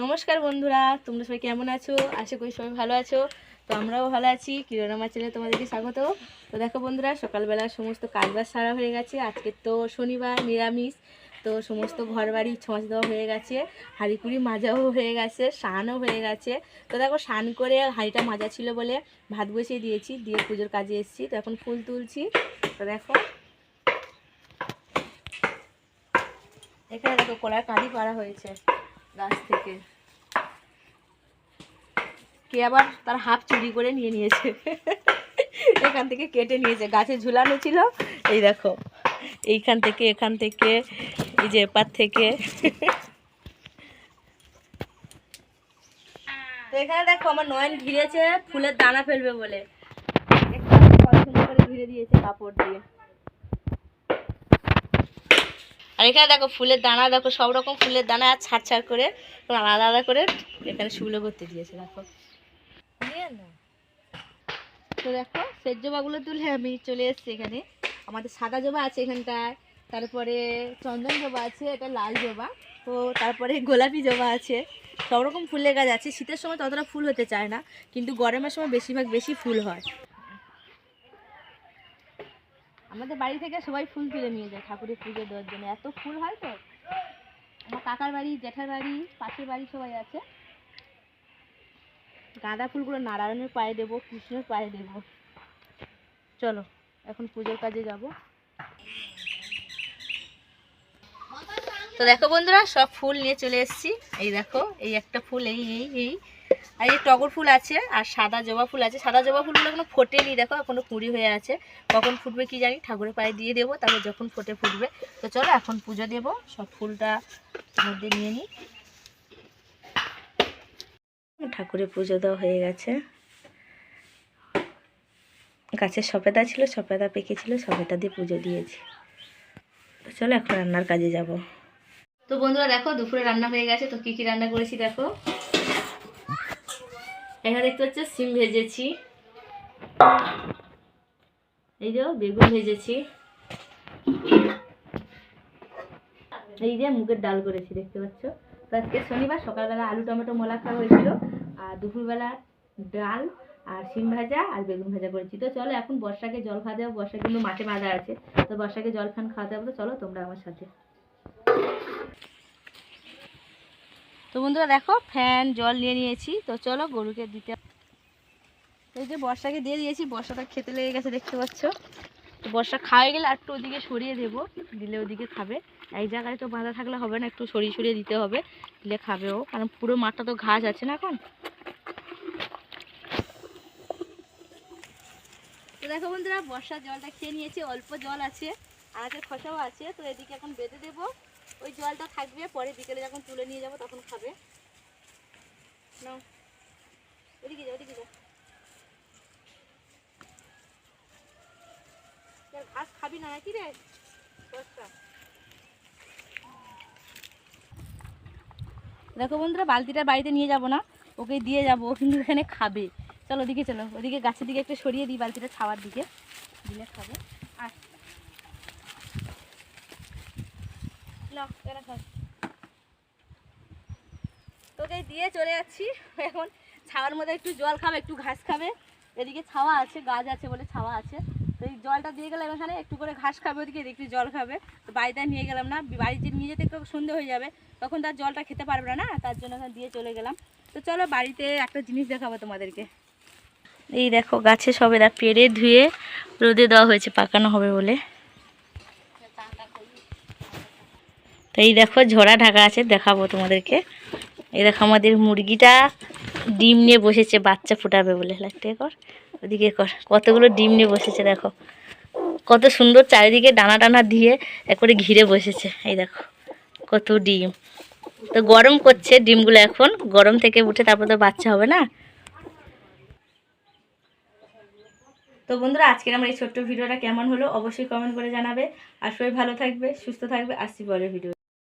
নমস্কার বন্ধুরা, তোমরা সবাই কেমন আছো? আশা করি সবাই ভালো আছো। তো আমরাও ভালো আছি, কিরণামা চ্যানেলে তোমাদেরকে স্বাগত তো দেখো বন্ধুরা, সকালবেলা সমস্ত কাজবাজ সারা হয়ে গেছে। আজকে তো শনিবার, নিরামিষ। তো সমস্ত ঘর বাড়ি ছমাছ দেওয়া হয়ে গেছে। হাঁড়িকুড়ি মাজাও হয়ে গেছে, স্নানও হয়ে গেছে। তো দেখো স্নান করে হাঁড়িটা মাজা ছিল বলে ভাত বসিয়ে দিয়েছি, দিয়ে পুজোর কাজে এসেছি। তো এখন ফুল তুলছি। তো দেখো। এখানে দেখো কলার কাঁদি পাড়া হয়েছে। গাছ থেকে। কে আবার তার হাফ চুরি করে নিয়ে নিয়েছে। এখান থেকে কেটে নিয়েছে। গাছে ঝুলানো ছিল। এই দেখো, এইখান থেকে, এখান থেকে, এই যে এপার থেকে। এখানে দেখো আমার নয়ন ঘিরেছে ফুলের দানা ফেলবে বলে। এখানে সুন্দর করে ঘিরে দিয়েছে কাপড় দিয়ে। আর এখানে দেখো ফুলের দানা, দেখো সব রকম ফুলের দানা আর ছাড় ছাড় করে আলাদা আলাদা করে এখানে শুকনো করতে দিয়েছে, দেখো। তো দেখো সেট জবাগুলো তুলে আমি চলে এসেছি এখানে। আমাদের সাদা জবা আছে এখানটায়, তারপরে চন্দন জবা আছে, এটা লাল জবা, তো তারপরে গোলাপি জবা আছে। সব রকম ফুলের গাছ আছে। শীতের সময় ততটা ফুল হতে চায় না, কিন্তু গরমের সময় বেশিরভাগ বেশি ফুল হয়। আমাদের বাড়ি থেকে সবাই ফুল তুলে নিয়ে যায় ঠাকুরের পুজো দেওয়ার জন্য। এত ফুল হয় তো? আমার কাকার বাড়ি জ্যাঠার বাড়ি, পাশের বাড়ি সবাই আছে। গাঁদা ফুলগুলো নারায়ণের পায়ে দেবো, কৃষ্ণের পায়ে দেবো। চলো, এখন পুজোর কাজে যাব। তো দেখো বন্ধুরা, সব ফুল নিয়ে চলে এসেছি। এই দেখো, এই একটা ফুল, এই এই এই। আর এই টগর ফুল আছে, আর সাদা জবা ফুল আছে। সাদা জবা ফুলগুলো এখনও ফোটেনি, দেখো, এখনও কুড়ি হয়ে আছে। কখন ফুটবে কি জানি, ঠাকুরের পায়ে দিয়ে দেবো, তারপর যখন ফোটে ফুটবে। তো চলো, এখন পুজো দেবো, সব ফুলটা মধ্যে নিয়ে নিই। ঠাকুরের পুজো দেওয়া হয়ে গেছে। গাছের সপেদা ছিল, সপেদা পেকেছিল, সপেদা দিয়ে পুজো দিয়েছি। চলো, এখন রান্নার কাজে যাব। তো বন্ধুরা, দেখো, দুপুরে রান্না হয়ে গেছে, তো কী কী রান্না করেছি দেখো। এখানে দেখতে হচ্ছে সিম ভেজেছি। এই যে বেগুন ভেজেছি। এই যে মুগের ডাল করেছি, দেখতে পাচ্ছ? তো আজকে শনিবার, সকালবেলা আলু, টমেটো মোলা খাওয়া হয়েছিল, আর দুপুরবেলা ডাল, আর সিম ভাজা, আর বেগুন ভাজা করেছি। তো চলো, এখন বর্ষাকে জল খাওয়া দেবো বর্ষা কিন্তু মাঠে বাঁধা আছে। তো বর্ষাকে জল খান খাওয়াতে হবে, তো চলো তোমরা আমার সাথে। তো বন্ধুরা দেখো, ফ্যান, জল নিয়ে নিয়েছি। তো চলো গরুকে দিতে এই যে বর্ষাকে দিয়ে দিয়েছি, বর্ষাটা খেতে লেগে গেছে দেখতে পাচ্ছ। তো বর্ষা খাওয়া গেলে আর একটু ওদিকে সরিয়ে দেবো, দিলে ওদিকে খাবে। এক জায়গায় তো বাঁধা থাকলে হবে না, একটু সরিয়ে সরিয়ে দিতে হবে, দিলে খাবে ও। কারণ পুরো মাঠটা তো ঘাস আছে না এখন। তো দেখো বন্ধুরা, বর্ষার জলটা খেয়ে নিয়েছি, অল্প জল আছে আনাজের খসাও আছে। তো এদিকে এখন বেঁধে দেবো। ওই জলটা থাকবে, পরে বিকেলে যখন তুলে নিয়ে যাব তখন খাবে। নাও। ওদিকে যাও, ওদিকে আর ঘাস খাবি না নাকি রে? দেখো বন্ধুরা, বালতিটা বাড়িতে নিয়ে যাব না ওকে দিয়ে যাব, ও কিন্তু এখানে খাবে। চলো ওদিকে চলো, ওদিকে গাছের দিকে একটু সরিয়ে দিই বালতিটা ছাওয়ার দিকে। দিলে খাবে। আর নাও, এখানে খাও। তোকে দিয়ে চলে যাচ্ছি। এখন ছাওয়ার মধ্যে একটু জল খাবে, একটু ঘাস খাবে। এদিকে ছাওয়া আছে, গাছ আছে বলে ছাওয়া আছে। তো এই জলটা দিয়ে গেলাম এখানে, একটু করে ঘাস খাবে ওদিকে একটু জল খাবে। তো বাড়িতে নিয়ে গেলাম না। বাড়িতে নিয়ে যেতে একটু সন্ধে হয়ে যাবে। তখন তার জলটা খেতে পারবে না তার জন্য এখানে দিয়ে চলে গেলাম। তো চলো বাড়িতে একটা জিনিস দেখাবো তোমাদেরকে। এই দেখো, গাছে সবেদা পেরে ধুয়ে রোদে দেওয়া হয়েছে, পাকানো হবে বলে। তো এই দেখো ঝোড়া ঢাকা আছে, দেখাবো তোমাদেরকে। এই দেখো আমাদের মুরগিটা ডিম নিয়ে বসেছে, বাচ্চা ফুটাবে বলে। লাগতে কর, ওদিকে কর, কতগুলো ডিম নিয়ে বসেছে দেখো। কত সুন্দর চারিদিকে ডানা টানা দিয়ে একবারে ঘিরে বসেছে, এই দেখো, কত ডিম। তো গরম করছে ডিমগুলো এখন, গরম থেকে উঠে তারপর তো বাচ্চা হবে না। তো বন্ধুরা, আজকের আমার এই ছোট্ট ভিডিওটা কেমন হলো অবশ্যই কমেন্ট করে জানাবে। আর সবাই ভালো থাকবে, সুস্থ থাকবে, আসছি পরের ভিডিও